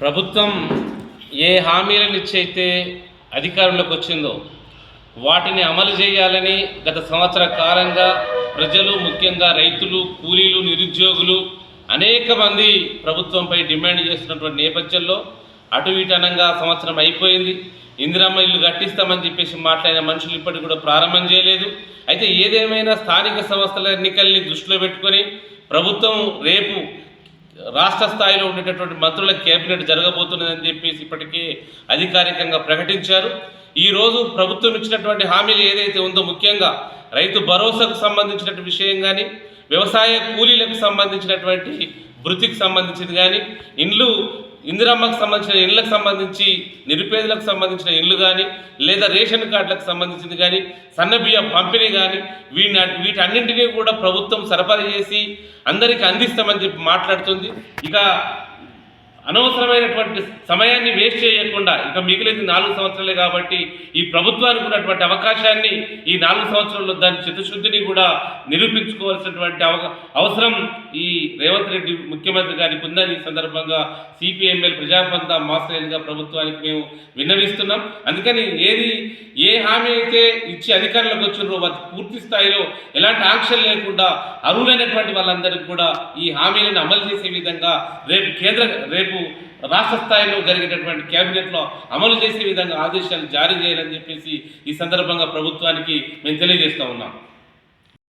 ప్రభుత్వం ఏ హామీలను ఇచ్చైతే అధికారంలోకి వచ్చిందో వాటిని అమలు చేయాలని గత సంవత్సర కాలంగా ప్రజలు ముఖ్యంగా రైతులు కూలీలు నిరుద్యోగులు అనేక మంది ప్రభుత్వంపై డిమాండ్ చేస్తున్నటువంటి నేపథ్యంలో అటు ఇటనంగా సంవత్సరం అయిపోయింది. ఇందిరమ్మ ఇల్లు కట్టిస్తామని చెప్పేసి మాట్లాడిన మనుషులు ఇప్పటికి కూడా ప్రారంభం చేయలేదు. అయితే ఏదేమైనా స్థానిక సంస్థల ఎన్నికల్ని దృష్టిలో పెట్టుకొని ప్రభుత్వం రేపు రాష్ట్ర స్థాయిలో ఉండేటటువంటి మంత్రుల కేబినెట్ జరగబోతున్నదని చెప్పేసి ఇప్పటికీ అధికారికంగా ప్రకటించారు. ఈరోజు ప్రభుత్వం ఇచ్చినటువంటి హామీలు ఏదైతే ఉందో ముఖ్యంగా రైతు భరోసాకు సంబంధించినటువంటి విషయం కానీ వ్యవసాయ కూలీలకు సంబంధించినటువంటి వృత్తికి సంబంధించింది కానీ ఇండ్లు ఇందిరమ్మకు సంబంధించిన ఇళ్ళకు సంబంధించి నిరుపేదలకు సంబంధించిన ఇల్లు కానీ లేదా రేషన్ కార్డులకు సంబంధించింది కానీ సన్నబియ్యం పంపిణీ కానీ వీటి వీటన్నింటినీ కూడా ప్రభుత్వం సరఫరా చేసి అందరికీ అందిస్తామని చెప్పి మాట్లాడుతుంది. ఇక అనవసరమైనటువంటి సమయాన్ని వేస్ట్ చేయకుండా ఇక మిగిలింది నాలుగు సంవత్సరాలే కాబట్టి ఈ ప్రభుత్వానికి ఉన్నటువంటి అవకాశాన్ని ఈ నాలుగు సంవత్సరాల్లో దాని చిత్తశుద్ధిని కూడా నిరూపించుకోవాల్సినటువంటి అవసరం ఈ రేవంత్ రెడ్డి ముఖ్యమంత్రి గారికి ఉందని ఈ సందర్భంగా సిపిఎంఎల్ ప్రజాబంధ మాస్టర్గా ప్రభుత్వానికి మేము విన్నవిస్తున్నాం. అందుకని ఏది ఏ హామీ అయితే ఇచ్చి అధికారంలోకి వచ్చినారో వాటి పూర్తి స్థాయిలో ఎలాంటి ఆంక్షలు లేకుండా అర్హులైనటువంటి వాళ్ళందరికీ కూడా ఈ హామీలను అమలు చేసే విధంగా రేపు కేంద్ర రేపు రాష్ట్ర స్థాయిలో జరిగేటటువంటి కేబినెట్లో అమలు చేసే విధంగా ఆదేశాలు జారీ చేయాలని చెప్పేసి ఈ సందర్భంగా ప్రభుత్వానికి మేము తెలియజేస్తూ ఉన్నాం.